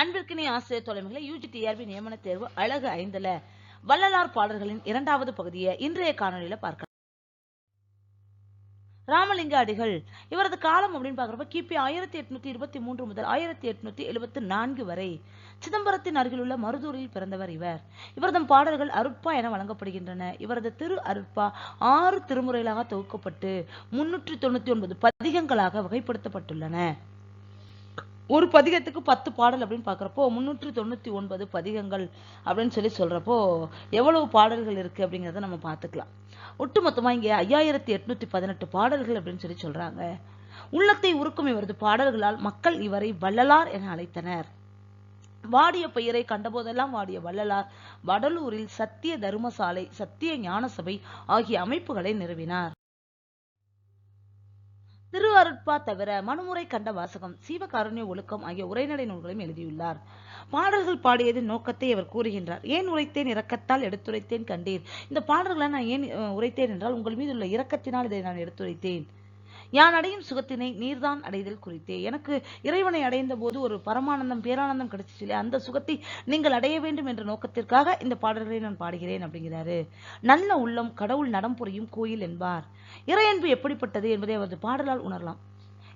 அன்பிற்கினி ஆசிரியர் தொலைமைகளை UG TRP நியமன தேர்வு அழகு ஐந்துல வள்ளலார் பாடல்களின் இரண்டாவது பகுதியை இன்றைய காணொலியில பார்க்கலாம். ராமலிங்க அடிகள் இவரது காலம் அப்படின்னு பாக்குறப்ப கிபி ஆயிரத்தி எட்நூத்தி இருபத்தி மூன்று முதல் ஆயிரத்தி எட்நூத்தி எழுபத்தி நான்கு வரை சிதம்பரத்தின் அருகிலுள்ள மருதூரில் பிறந்தவர் இவர். இவரது பாடல்கள் அருட்பா என வழங்கப்படுகின்றன. இவரது திரு அருட்பா ஆறு திருமுறைகளாக தொகுக்கப்பட்டு முன்னூற்றி தொண்ணூத்தி ஒன்பது பதிகங்களாக வகைப்படுத்தப்பட்டுள்ளன. ஒரு பதிகத்துக்கு பத்து பாடல் அப்படின்னு பார்க்குறப்போ முந்நூற்றி தொண்ணூற்றி ஒன்பது பதிகங்கள் அப்படின்னு சொல்லி சொல்கிறப்போ எவ்வளவு பாடல்கள் இருக்குது அப்படிங்கிறத நம்ம பார்த்துக்கலாம். ஒட்டுமொத்தமாக இங்கே ஐயாயிரத்தி எட்நூற்றி பதினெட்டு பாடல்கள் அப்படின்னு சொல்லி சொல்கிறாங்க உள்ளத்தை உருக்கும் இவரது பாடல்களால் மக்கள் இவரை வள்ளலார் என அழைத்தனர். வாடிய பெயரை கண்டபோதெல்லாம் வாடிய வள்ளலார் வடலூரில் சத்திய தர்மசாலை சத்திய ஞான சபை ஆகிய அமைப்புகளை நிறுவினார். திரு அருட்பா தவிர மனுமுறை கண்ட வாசகம் சீவகாருண்ய ஒழுக்கம் ஆகிய உரைநடை நூல்களையும் எழுதியுள்ளார். பாடல்கள் பாடியதின் நோக்கத்தை அவர் கூறுகின்றார். ஏன் உரைத்தேன்? இரக்கத்தால் எடுத்துரைத்தேன் கண்டீர். இந்த பாடல்களை நான் ஏன் உரைத்தேன் என்றால் உங்கள் மீது உள்ள இரக்கத்தினால் இதை நான் எடுத்துரைத்தேன். யான் அடையும் சுகத்தினை நீர்தான் அடைதல் குறித்தே. எனக்கு இறைவனை அடைந்த போது ஒரு பரமானந்தம் பேரானந்தம் கிடைச்சிச்சு இல்லையா? அந்த சுகத்தை நீங்கள் அடைய வேண்டும் என்ற நோக்கத்திற்காக இந்த பாடல்களை நான் பாடுகிறேன் அப்படிங்கிறாரு. நல்ல உள்ளம் கடவுள் நடம் புரியும் கோயில் என்பார். இறையன்பு எப்படிப்பட்டது என்பதை அவரது பாடலால் உணரலாம்.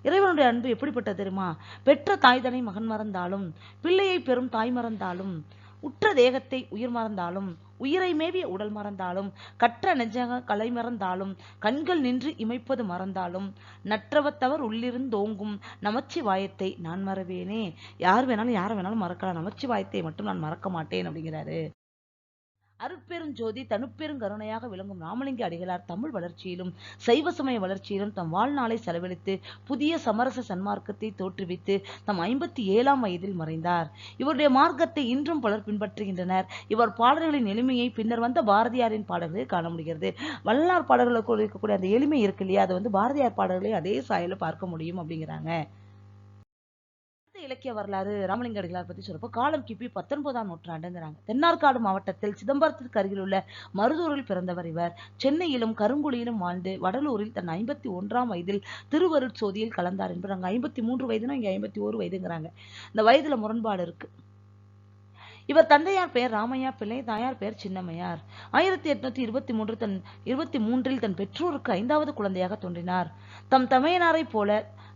இறைவனுடைய அன்பு எப்படிப்பட்டது தெரியுமா? பெற்ற தாய்தனை மகன் மறந்தாலும் பிள்ளையை பெறும் தாய் மறந்தாலும் உற்ற தேகத்தை உயிர் மறந்தாலும் உயிரை மேவிய உடல் மறந்தாலும் கற்ற நெஞ்சக கலை மறந்தாலும் கண்கள் நின்று இமைப்பது மறந்தாலும் நற்றவத்தவர் உள்ளிருந்தோங்கும் நமச்சிவாயத்தை நான் மறவேனே. யார் வேணாலும் யாரை வேணாலும் மறக்கலாம். நமச்சிவாயத்தை மட்டும் நான் மறக்க மாட்டேன் அப்படிங்கிறாரு. அருட்பெருஞ்சோதி தனுப்பெரும் கருணையாக விளங்கும் ராமலிங்க அடிகளார் தமிழ் வளர்ச்சியிலும் சைவ சமய வளர்ச்சியிலும் தம் வாழ்நாளை செலவழித்து புதிய சமரச சன்மார்க்கத்தை தோற்றுவித்து தம் ஐம்பத்தி ஏழாம் வயதில் மறைந்தார். இவருடைய மார்க்கத்தை இன்றும் பலர் பின்பற்றுகின்றனர். இவர் பாடல்களின் எளிமையை பின்னர் வந்த பாரதியாரின் பாடல்களில் காண முடிகிறது. வள்ளலார் பாடல்களுக்கு இருக்கக்கூடிய அந்த எளிமை இருக்கு இல்லையா? அது வந்து பாரதியார் பாடல்களை அதே சாயலில் பார்க்க முடியும் அப்படிங்கிறாங்க. இலக்கிய வரலாறு ராமலிங்க அடிகளார் பத்தி சொல்றப்போ காலம் கிபி பத்தொன்பதாம் நூற்றாண்டுங்கிறாங்க. தென்னார்காடு மாவட்டத்தில் சிதம்பரத்திற்கு அருகில் உள்ள மருதூரில் பிறந்தவர் இவர். சென்னையிலும் கருங்குழியிலும் வாழ்ந்து வடலூரில் தன் ஐம்பத்தி ஒன்றாம் வயதில் திருவருட் சோதியில் கலந்தார் என்பது அங்க ஐம்பத்தி மூன்று வயதுனா இங்க ஐம்பத்தி ஒரு வயதுங்கிறாங்க. இந்த வயதுல முரண்பாடு இருக்கு. இவர் தந்தையார் பெயர் ராமையா பிள்ளை தாயார் பெயர் சின்னம்மையார். ஆயிரத்தி எட்நூத்தி இருபத்தி மூன்று தன் இருபத்தி மூன்றில் தன் பெற்றோருக்கு ஐந்தாவது குழந்தையாக தோன்றினார். தம் தமையனாரை போல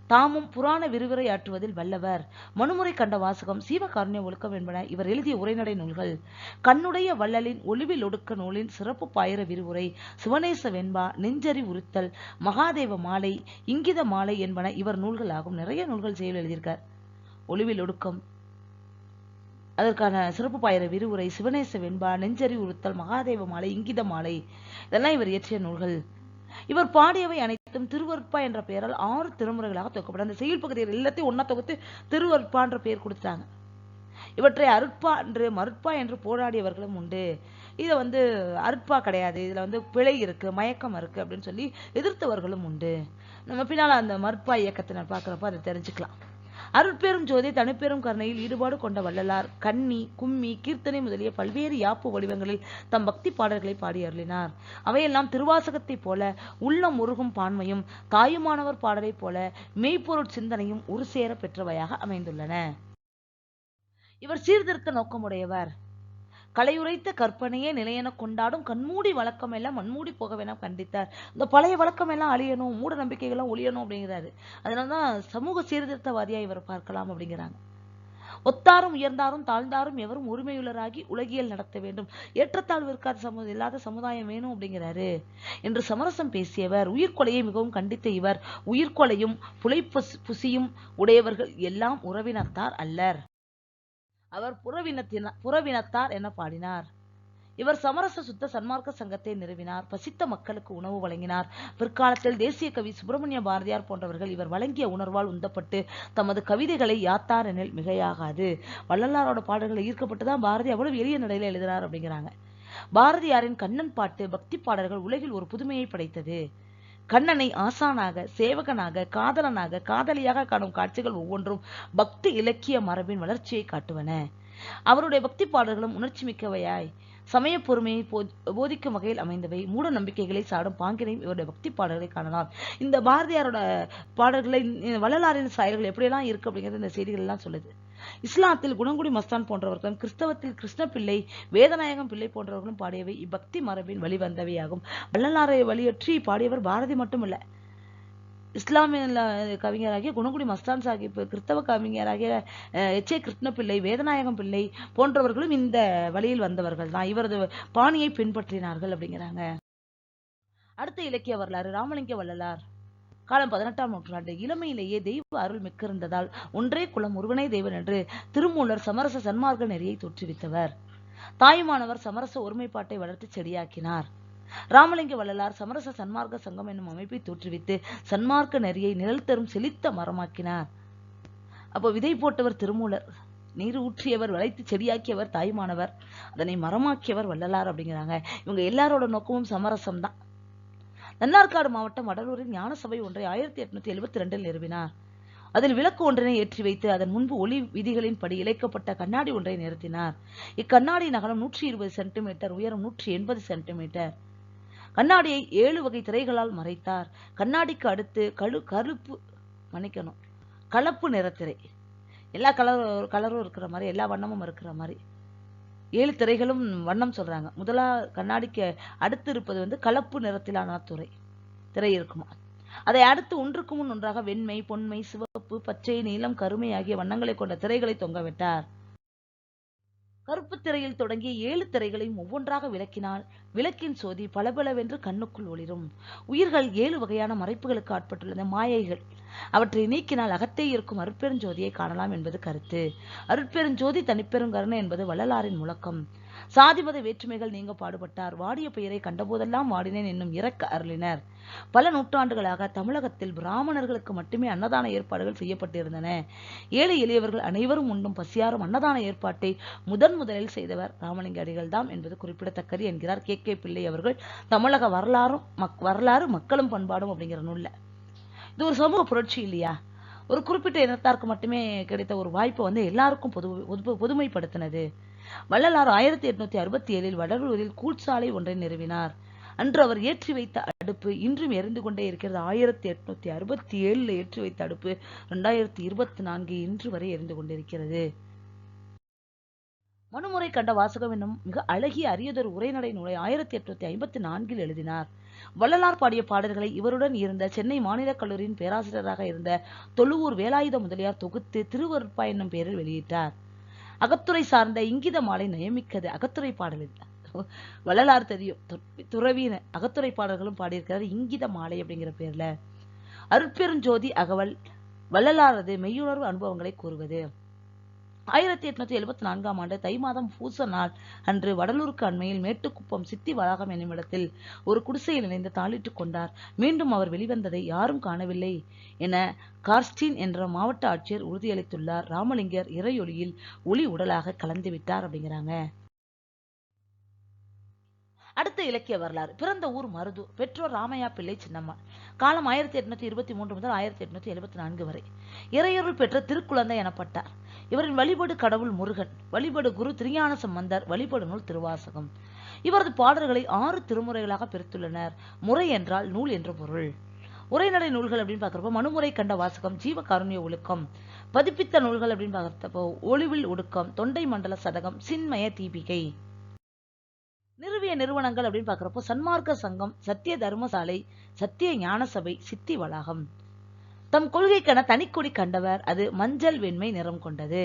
தாமும் புராண விரிவுரையாற்றுவதில் வல்லவர். மனுமுறை கண்ட வாசகம் சீவகாருண்ய ஒழுக்கம் என்பன இவர் எழுதிய உரைநடை நூல்கள். கண்ணுடைய வள்ளலின் ஒளிவில் ஒடுக்க நூலின் சிறப்பு பாயிர விரிவுரை சிவனேச வெண்பா நெஞ்சறி உறுத்தல் மகாதேவ மாலை இங்கித மாலை என்பன இவர் நூல்கள் ஆகும் நிறைய நூல்கள் செயல் எழுதியிருக்கார். ஒளிவில் ஒடுக்கம். அதற்கான சிறப்பு பாயிர விரிவுரை சிவனேச வெண்பா நெஞ்சறி உறுத்தல் மகாதேவ மாலை இங்கித மாலை. இதெல்லாம் இவர் இயற்றிய நூல்கள். இவர் பாடியவை அனைத்து திருவருட்பா என்ற பெயரால் ஆறு திருமுறைகளாக தொகுக்கப்படும். அந்த செயல் பகுதியில் எல்லாத்தையும் ஒண்ணா தொகுத்து திருவருட்பா என்ற பெயர் கொடுத்துட்டாங்க. இவற்றை அருட்பா என்று மருட்பா என்று போராடியவர்களும் உண்டு. இதை வந்து அருட்பா கிடையாது. இதுல வந்து பிழை இருக்கு மயக்கம் இருக்கு அப்படின்னு சொல்லி எதிர்த்தவர்களும் உண்டு. நம்ம பின்னால் அந்த மருட்பா இயக்கத்தினர் பார்க்குறப்ப அதை தெரிஞ்சுக்கலாம். அருட்பெரும் ஜோதி தனிப்பெரும் கருணையில் ஈடுபாடு கொண்ட வள்ளலார் கன்னி கும்மி கீர்த்தனை முதலிய பல்வேறு யாப்பு வடிவங்களில் தம் பக்தி பாடல்களை பாடி அருளினார். அவையெல்லாம் திருவாசகத்தைப் போல உள்ளம் உருகும் பான்மையும் தாயுமானவர் பாடலைப் போல மெய்ப்பொருட் சிந்தனையும் ஒரு சேர பெற்றவையாக அமைந்துள்ளன. இவர் சீர்திருத்த நோக்கமுடையவர். கலையுரைத்த கற்பனையே நிலையென கொண்டாடும் கண்மூடி வழக்கம் எல்லாம் மண்மூடி போக வேணாம் கண்டித்தார். இந்த பழைய வழக்கம் எல்லாம் அழியணும் மூட நம்பிக்கைகள்லாம் ஒழியணும் அப்படிங்கிறாரு. அதனாலதான் சமூக சீர்திருத்தவாதியா இவர் பார்க்கலாம் அப்படிங்கிறாங்க. ஒத்தாரும் உயர்ந்தாரும் தாழ்ந்தாரும் எவரும் உரிமையுள்ளராகி உலகியல் நடத்த வேண்டும். ஏற்றத்தாழ்வு இருக்காத சமூக இல்லாத சமுதாயம் வேணும் அப்படிங்கிறாரு. என்று சமரசம் பேசியவர் உயிர்கொலையை மிகவும் கண்டித்த இவர். உயிர்கொலையும் புலை புசியும் உடையவர்கள் எல்லாம் உறவினர்த்தார் அல்லர். அவர் புறவினத்தின புறவினத்தார் என பாடினார். இவர் சமரச சுத்த சன்மார்க்க சங்கத்தை நிறுவினார். பசித்த மக்களுக்கு உணவு வழங்கினார். பிற்காலத்தில் தேசிய கவி சுப்பிரமணிய பாரதியார் போன்றவர்கள் இவர் வழங்கிய உணர்வால் உந்தப்பட்டு தமது கவிதைகளை யாத்தார் எனில் மிகையாகாது. வள்ளலாரோட பாடல்களை ஈர்க்கப்பட்டுதான் பாரதி அவ்வளவு எளிய நிலையில் எழுதினார் அப்படிங்கிறாங்க. பாரதியாரின் கண்ணன் பாட்டு பக்தி பாடல்கள் உலகில் ஒரு புதுமையை படைத்தது. கண்ணனை ஆசானாக சேவகனாக காதலனாக காதலியாக காணும் காட்சிகள் ஒவ்வொன்றும் பக்தி இலக்கிய மரபின் வளர்ச்சியை காட்டுவன. அவருடைய பக்தி பாடல்களும் உணர்ச்சி மிக்கவையாய். சமய பொறுமையை போதிக்கும் வகையில் அமைந்தவை. மூட நம்பிக்கைகளை சாடும் பாங்கினையும் இவருடைய பக்தி பாடல்களை காணலாம். இந்த பாரதியாரோட பாடல்களை வள்ளலாரின் சாயல்கள் எப்படியெல்லாம் இருக்கு அப்படிங்கிறது இந்த செய்திகள் எல்லாம் சொல்லுது. இஸ்லாத்தில் குணங்குடி மஸ்தான் போன்றவர்களும் கிறிஸ்தவத்தில் கிருஷ்ணபிள்ளை வேதநாயகம் பிள்ளை போன்றவர்களும் பாடியவை இப்பக்தி மரபின் வழிவந்தவையாகும். வள்ளலாரை வழியற்றி பாடியவர் பாரதி மட்டுமல்ல. இஸ்லாமிய கவிஞராகிய குணங்குடி மஸ்தான் சாஹிப் கிறிஸ்தவ கவிஞராகிய எச். ஏ. கிருஷ்ணபிள்ளை வேதநாயகம் பிள்ளை போன்றவர்களும் இந்த வழியில் வந்தவர்கள் தான். இவரது பாணியை பின்பற்றினார்கள் அப்படிங்கிறாங்க. அடுத்த இலக்கிய வரலாறு ராமலிங்க வள்ளலார். காலம் பதினெட்டாம் நூற்றாண்டு இளமையிலேயே தெய்வ அருள் மிக்கிருந்ததால் ஒன்றே குலம் ஒருவனே தெய்வன் என்று திருமூலர் சமரச சன்மார்க்க நெறியை தோற்றுவித்தவர். தாயுமானவர் சமரச ஒருமைப்பாட்டை வளர்த்து செடியாக்கினார். ராமலிங்க வள்ளலார் சமரச சன்மார்க்க சங்கம் என்னும் அமைப்பை தோற்றுவித்து சன்மார்க்க நெறியை நிழல் தரும் செழித்த மரமாக்கினார். அப்போ விதை போட்டவர் திருமூலர் நீர் ஊற்றியவர் வளைத்து செடியாக்கியவர் தாயுமானவர் அதனை மரமாக்கியவர் வள்ளலார் அப்படிங்கிறாங்க. இவங்க எல்லாரோட நோக்கமும் சமரசம் தான் நன்னார்காடு மாவட்டம் வடலூரில் ஞான சபை ஒன்றை ஆயிரத்தி எட்நூத்தி எழுபத்தி ரெண்டில் நிறுவினார். அதில் விளக்கு ஒன்றினை ஏற்றி வைத்து அதன் முன்பு ஒளி விதிகளின்படி இழைக்கப்பட்ட கண்ணாடி ஒன்றை நிறுத்தினார். இக்கண்ணாடி நகரம் நூற்றி இருபது சென்டிமீட்டர் உயரம் நூற்றி எண்பது சென்டிமீட்டர். கண்ணாடியை ஏழு வகை திரைகளால் மறைத்தார். கண்ணாடிக்கு அடுத்து கழு கருப்பு மன்னிக்கணும் கலப்பு நிறத்திரை. எல்லா கலர் கலரும் இருக்கிற மாதிரி எல்லா வண்ணமும் இருக்கிற மாதிரி. ஏழு திரைகளும் வண்ணம் சொல்றாங்க. முதலா கண்ணாடிக்கு அடுத்து இருப்பது வந்து கலப்பு நிறத்திலான துறை திரை இருக்குமா? அதை அடுத்து ஒன்றுக்கு முன் ஒன்றாக வெண்மை பொன்மை சிவப்பு பச்சை நீலம் கருமை ஆகிய வண்ணங்களை கொண்ட திரைகளை தொங்கவிட்டார் கருப்பு திரையில் தொடங்கிய ஏழு திரைகளையும் ஒவ்வொன்றாக விளக்கினால் விளக்கின் சோதி பளபளவென்று கண்ணுக்குள் ஒளிரும். உயிர்கள் ஏழு வகையான மறைப்புகளுக்கு ஆட்பட்டுள்ளன மாயைகள். அவற்றை நீக்கினால் அகத்தே இருக்கும் அருட்பெருஞ்சோதியை காணலாம் என்பது கருத்து. அருட்பெருஞ்சோதி தனிப்பெரும் கருணை என்பது வள்ளலாரின் முழக்கம். சாதிமத வேற்றுமைகள் நீங்க பாடுபட்டார். வாடிய பெயரை கண்டபோதெல்லாம் வாடினேன் என்னும் இறக்க அருளினர். பல நூற்றாண்டுகளாக தமிழகத்தில் பிராமணர்களுக்கு மட்டுமே அன்னதான ஏற்பாடுகள் செய்யப்பட்டிருந்தன. ஏழை எளியவர்கள் அனைவரும் உண்ணும் பசியாரும் அன்னதான ஏற்பாட்டை முதன் முதலில் செய்தவர் ராமலிங்க அடிகள் தான் என்பது குறிப்பிடத்தக்கது என்கிறார் கே. கே பிள்ளை அவர்கள் தமிழக வரலாறும் மக் வரலாறு மக்களும் பண்பாடும் அப்படிங்கிற நூல்ல. இது ஒரு சமூக புரட்சி இல்லையா? ஒரு குறிப்பிட்ட இனத்தாருக்கு மட்டுமே கிடைத்த ஒரு வாய்ப்பை வந்து எல்லாருக்கும் பொது பொது- பொதுமைப்படுத்தினது. வள்ளலார் ஆயிரத்தி எட்நூத்தி அறுபத்தி ஏழில் வடலூரில் கூட்சாலை ஒன்றை நிறுவினார். அன்று அவர் ஏற்றி வைத்த அடுப்பு இன்றும் எரிந்து கொண்டே இருக்கிறது. ஆயிரத்தி எட்நூத்தி அறுபத்தி ஏழுல ஏற்றி வைத்த அடுப்பு ரெண்டாயிரத்தி இருபத்தி நான்கு இன்று வரை எரிந்து கொண்டிருக்கிறது. மனுமுறை கண்ட வாசகம் என்னும் மிக அழகிய அரியதொரு உரைநடை நூலை ஆயிரத்தி எட்நூத்தி ஐம்பத்தி நான்கில் எழுதினார். வள்ளலார் பாடிய பாடல்களை இவருடன் இருந்த சென்னை மாநிலக் கல்லூரியின் பேராசிரியராக இருந்த தொழுவூர் வேலாயுத முதலியார் தொகுத்து திருவருட்பா என்னும் பெயரில் வெளியிட்டார். அகத்துறை சார்ந்த இங்கித மாலை நயமிக்கது அகத்துறை பாடல். வள்ளலார் தெரியும். து- துறவின அகத்துறை பாடல்களும் பாடியிருக்கிறார் இங்கித மாலை அப்படிங்கிற பேர்ல. அருட்பெருஞ்சோதி அகவல் வள்ளலாரது மெய்யுணர்வு அனுபவங்களை கூறுவது. ஆயிரத்தி எட்நூத்தி எழுபத்தி நான்காம் ஆண்டு தை மாதம் பூச நாள் அன்று வடலூருக்கு அண்மையில் மேட்டுக்குப்பம் சித்தி வளாகம் என்னும் இடத்தில் ஒரு குடிசையில் இணைந்து தாளிட்டுக் கொண்டார். மீண்டும் அவர் வெளிவந்ததை யாரும் காணவில்லை என கார்ஸ்டின் என்ற மாவட்ட ஆட்சியர் உறுதியளித்துள்ளார். ராமலிங்கர் இறையொளியில் ஒளி உடலாக கலந்து விட்டார் அப்படிங்கிறாங்க. அடுத்த இலக்கிய வரலாறு. பிறந்த ஊர் மருது பெற்றோர் ராமையா பிள்ளை சின்னம்மாள் காலம் ஆயிரத்தி எட்நூத்தி இருபத்தி மூன்று முதல் ஆயிரத்தி எட்நூத்தி எழுபத்தி நான்கு வரை. இறையொருள் பெற்ற திருக்குழந்தை எனப்பட்டார். இவரின் வழிபடு கடவுள் முருகன் வழிபடு குரு திரியான சம்பந்தர் வழிபடு நூல் திருவாசகம். இவரது பாடல்களை ஆறு திருமுறைகளாக பிரித்துள்ளனர். முறை என்றால் நூல் என்ற பொருள். உரைநடை நூல்கள் அப்படின்னு பார்க்கறப்போ மனுமுறை கண்ட வாசகம் ஜீவ காருண்ய ஒழுக்கம். பதிப்பித்த நூல்கள் அப்படின்னு பார்க்கறப்போ ஒளிவில் ஒடுக்கம் தொண்டை மண்டல சதகம் சின்மய தீபிகை. நிறுவிய நிறுவனங்கள் அப்படின்னு பார்க்கறப்போ சன்மார்க்க சங்கம் சத்திய தர்மசாலை சத்திய ஞான சபை சித்தி வளாகம். தம் கொள்கைக்கென தனிக்கொடி கண்டவர் அது மஞ்சள் வெண்மை நிறம் கொண்டது.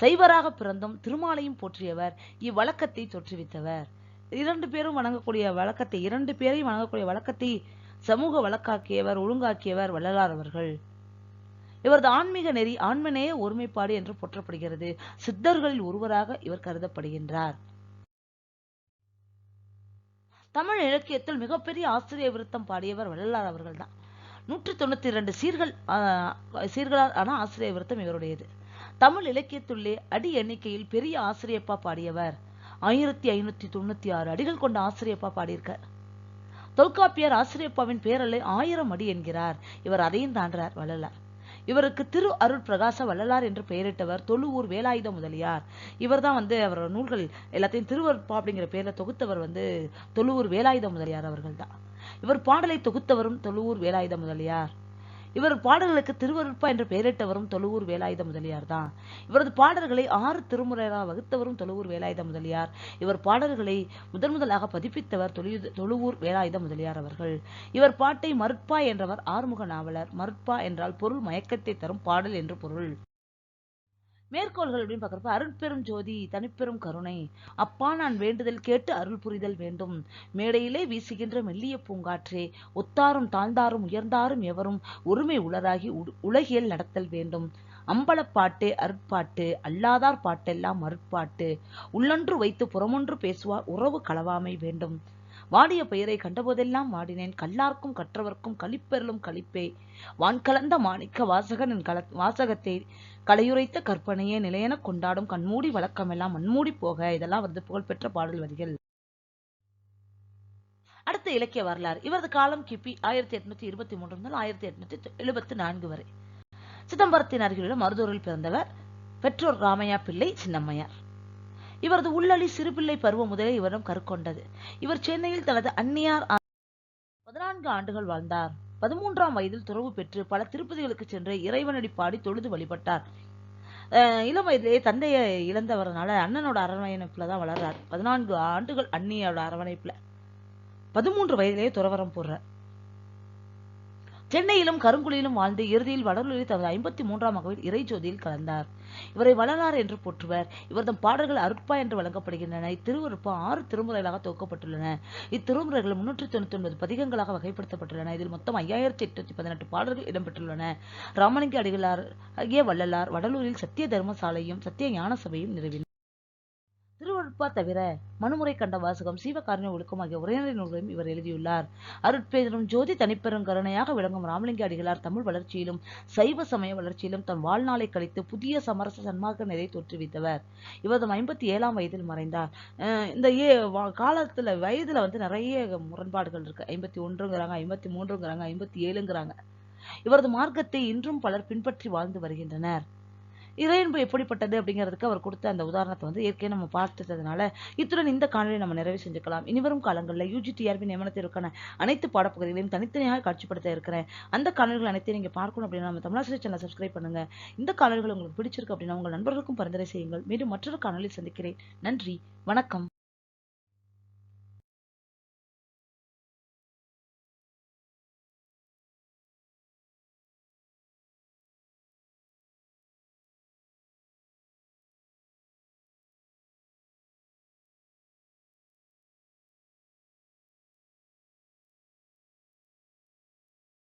சைவராக பிறந்தும் திருமாலையும் போற்றியவர் இவ்வழக்கத்தை தோற்றுவித்தவர். இரண்டு பேரும் வணங்கக்கூடிய வழக்கத்தை இரண்டு பேரையும் வணங்கக்கூடிய வழக்கத்தை சமூக வழக்காக்கியவர் ஒழுங்காக்கியவர் வள்ளலார் அவர்கள். இவரது ஆன்மீக நெறி ஆன்மநேய ஒருமைப்பாடு என்று போற்றப்படுகிறது. சித்தர்களில் ஒருவராக இவர் கருதப்படுகின்றார். தமிழ் இலக்கியத்தில் மிகப்பெரிய ஆசிரிய விருத்தம் பாடியவர் வள்ளலார் அவர்கள்தான். நூற்றி தொண்ணூத்தி இரண்டு சீர்கள் சீர்களால் ஆன ஆசிரிய விருத்தம் இவருடையது. தமிழ் இலக்கியத்துள்ளே அடி எண்ணிக்கையில் பெரிய ஆசிரியப்பா பாடியவர். ஆயிரத்தி ஐநூத்தி தொண்ணூத்தி ஆறு அடிகள் கொண்ட ஆசிரியப்பா பாடியிருக்கார். தொல்காப்பியர் ஆசிரியப்பாவின் பேரலை ஆயிரம் அடி என்கிறார். இவர் அதையும் தாண்டார் வள்ளலார். இவருக்கு திரு அருள் பிரகாச வள்ளலார் என்று பெயரிட்டவர் தொழுவூர் வேலாயுத முதலியார். இவர்தான் வந்து அவரோட நூல்கள் எல்லாத்தையும் திருவருட்பா அப்படிங்கிற பேர்ல தொகுத்தவர் வந்து தொழுவூர் வேலாயுத முதலியார் அவர்கள்தான். இவர் பாடலை தொகுத்தவரும் தொழுவூர் வேலாயுத முதலியார். இவர் பாடல்களுக்கு திருவருட்பா என்று பெயரிட்டவரும் தொழுவூர் வேலாயுத முதலியார் தான். இவரது பாடல்களை ஆறு திருமுறையாக வகுத்தவரும் தொழுவூர் வேலாயுத முதலியார். இவர் பாடல்களை முதன் முதலாக பதிப்பித்தவர் தொழுவூர் வேலாயுத முதலியார் அவர்கள். இவர் பாட்டை மருட்பா என்றவர் ஆறுமுக நாவலர் மருட்பா என்றால் பொருள் மயக்கத்தை தரும் பாடல் என்று பொருள். மேற்கோள்கள் அப்படின்னு பார்க்குறப்ப அருட்பெரும் ஜோதி தனிப்பெரும் கருணை. அப்பா நான் வேண்டுதல் கேட்டு அருள் புரிதல் வேண்டும். மேடையிலே வீசுகின்ற மெல்லிய பூங்காற்றே ஒத்தாரும் தாழ்ந்தாரும் உயர்ந்தாரும் எவரும் ஒருமை உளராகி உலகியல் நடத்தல் வேண்டும். அம்பலப்பாட்டு அருட்பாட்டு அல்லாதார் பாட்டெல்லாம் அருட்பாட்டு உள்ளொன்று வைத்து புறமொன்று பேசுவார் உறவு களவாமை வேண்டும். வாடிய பெயரை கண்டபோதெல்லாம் வாடினேன். கல்லார்க்கும் கற்றவர்க்கும் கழிப்பெருளும் கழிப்பே. வான் கலந்த மாணிக்க வாசகனின் கல வாசகத்தை கலையுரைத்த கற்பனையே நிலையென கொண்டாடும் கண்மூடி வழக்கமெல்லாம் மண்மூடி போக இதெல்லாம் வந்து புகழ்பெற்ற பாடல் வரிகள். அடுத்த இலக்கிய வரலாறு. இவரது காலம் கிபி ஆயிரத்தி எட்நூத்தி இருபத்தி மூன்று முதல் ஆயிரத்தி எட்நூத்தி எழுபத்தி நான்கு வரை. சிதம்பரத்தின் அருகிலுள்ள மருதூரில் பிறந்தவர் பெற்றோர் ராமையா பிள்ளை சின்னம்மையார். இவரது உள்ளளி சிறுபிள்ளை பருவம் முதலே இவரிடம் கருக்கொண்டது இவர் சென்னையில் தனது அந்நியார் பதினான்கு ஆண்டுகள் வாழ்ந்தார். பதிமூன்றாம் வயதில் துறவு பெற்று பல திருப்பதிகளுக்கு சென்று இறைவனடி பாடி தொழுது வழிபட்டார். அஹ் இளம் வயதிலேயே தந்தையை இழந்தவரனால அண்ணனோட அரவணைப்புல தான் வளர்றார். பதினான்கு ஆண்டுகள் அண்ணியோட அரவணைப்புல. பதிமூன்று வயதிலேயே துறவரம் போடுறார். சென்னையிலும் கருங்குழியிலும் வாழ்ந்து இறுதியில் வடலூரில் தனது ஐம்பத்தி மூன்றாம் அகவில் இறை ஜோதியில் கலந்தார். இவரை வள்ளலார் என்று போற்றுவர். இவரது பாடல்கள் அருட்பா என்று வழங்கப்படுகின்றன. இத்திருவருப்பா ஆறு திருமுறைகளாக தொகுக்கப்பட்டுள்ளன. இத்திருமுறைகள் முன்னூற்றி தொண்ணூத்தி ஒன்பது பதிகங்களாக வகைப்படுத்தப்பட்டுள்ளன. இதில் மொத்தம் ஐயாயிரத்தி எட்நூத்தி பதினெட்டு பாடல்கள் இடம்பெற்றுள்ளன. ராமலிங்க அடிகளார் ஆகிய வள்ளலார் வடலூரில் சத்திய தர்மசாலையும் சத்திய ஞான சபையும் நிறுவினர் உப்பா தவிர மனுமுறை கண்ட வாசகம் சீவகாரண்ய ஒழுக்கம் ஆகிய உரையாடல் நூல்களையும் இவர் எழுதியுள்ளார். அருட்பேதரும் ஜோதி தனிப்பெரும் கருணையாக விளங்கும் ராமலிங்க அடிகளார் தமிழ் வளர்ச்சியிலும் சைவ சமய வளர்ச்சியிலும் தன் வாழ்நாளை கழித்து புதிய சமரச சன்மார்க்க நிலை தோற்றுவித்தவர். இவரது ஐம்பத்தி ஏழாம் வயதில் மறைந்தார். இந்த ஏ காலத்துல வயதுல வந்து நிறைய முரண்பாடுகள் இருக்கு. ஐம்பத்தி ஒன்றுங்கிறாங்க ஐம்பத்தி மூன்றுங்கிறாங்க ஐம்பத்தி ஏழுங்கிறாங்க. இவரது மார்க்கத்தை இன்றும் பலர் பின்பற்றி வாழ்ந்து வருகின்றனர். இறையன்பு எப்படிப்பட்டது அப்படிங்கிறதுக்கு அவர் கொடுத்த அந்த உதாரணத்தை வந்து ஏற்கனவே நம்ம பார்த்ததுனால இத்துடன் இந்த காணொலியை நம்ம நிறைவு செஞ்சுக்கலாம். இனிவரும் காலங்களில் யூஜிடிஆர்பி நியமனத்திற்கான அனைத்து பாடப்பகுதிகளையும் தனித்தனியாக காட்சிப்படுத்த இருக்கிறேன். அந்த காணொலிகள் அனைத்தையும் நீங்க பார்க்கணும் அப்படின்னா நம்ம தமிழாசிரியர் சேனல் சப்ஸ்கிரைப் பண்ணுங்க. இந்த காணொலிகள் உங்களுக்கு பிடிச்சிருக்கு அப்படின்னா உங்கள் நண்பர்களுக்கும் பரிந்துரை செய்யுங்கள். மீண்டும் மற்றொரு காணொலி சந்திக்கிறேன். நன்றி. வணக்கம்.